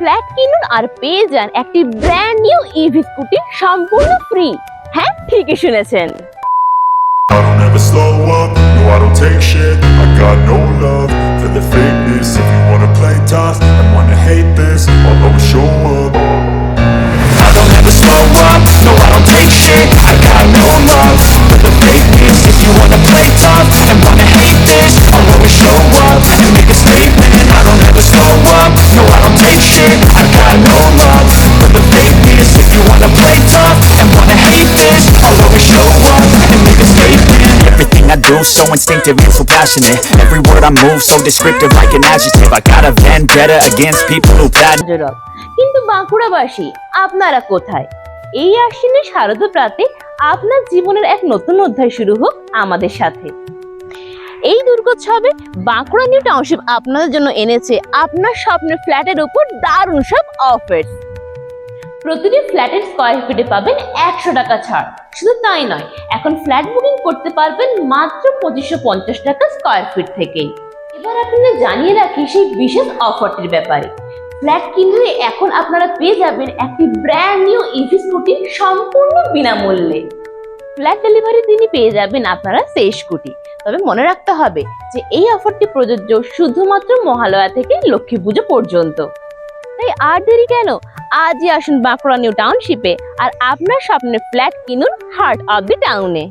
Flat কিনুন আর পেয়ে যান একটি ব্র্যান্ড নিউ ইভি স্কুটি সম্পূর্ণ ফ্রি হ্যাঁ ঠিকই শুনেছেন। Show don't I do, so instinctive and so passionate. Every word I move, so descriptive, like an adjective. I got a vendetta against people who bad কিন্তু বাঁকুড়াবাসী, আপনারা কোথায়? এই আশ্বিনের শারদ প্রাতে আপনার জীবনের এক নতুন অধ্যায় শুরু হোক আমাদের সাথে। এই দুর্গোৎসবে বাঁকুড়া নিউ টাউনশিপ আপনাদের জন্য এনেছে আপনার স্বপ্নের ফ্ল্যাটের উপর দারুণ সব অফার প্রতিটি ফ্ল্যাটের স্কোয়ার ফিটে পাবেন একশো টাকা ছাড়। শুধু তাই নয়, এখন ফ্ল্যাট বুকিং করতে পারবেন মাত্র পঁচিশশো পঞ্চাশ টাকা স্কোয়ার ফিট থেকেই। এবার আপনাদের জানিয়ে রাখি সেই বিশেষ অফারটির ব্যাপারে। ফ্ল্যাট কিনলে এখন আপনারা পেয়ে যাবেন একটি ব্র্যান্ড নিউ ইভি স্কুটি সম্পূর্ণ বিনামূল্যে। ফ্ল্যাট ডেলিভারি দিনই পেয়ে যাবেন আপনারা সেই স্কুটি তবে মনে রাখতে হবে যে এই অফারটি প্রযোজ্য শুধুমাত্র মহালয়া থেকে লক্ষ্মী পুজো পর্যন্ত। তাই আর দেরি কেন? আজই আসুন বাঁকুড়া নিউ টাউনশিপে আর আপনার স্বপ্নের ফ্ল্যাট কিনুন হার্ট অব দি টাউনে।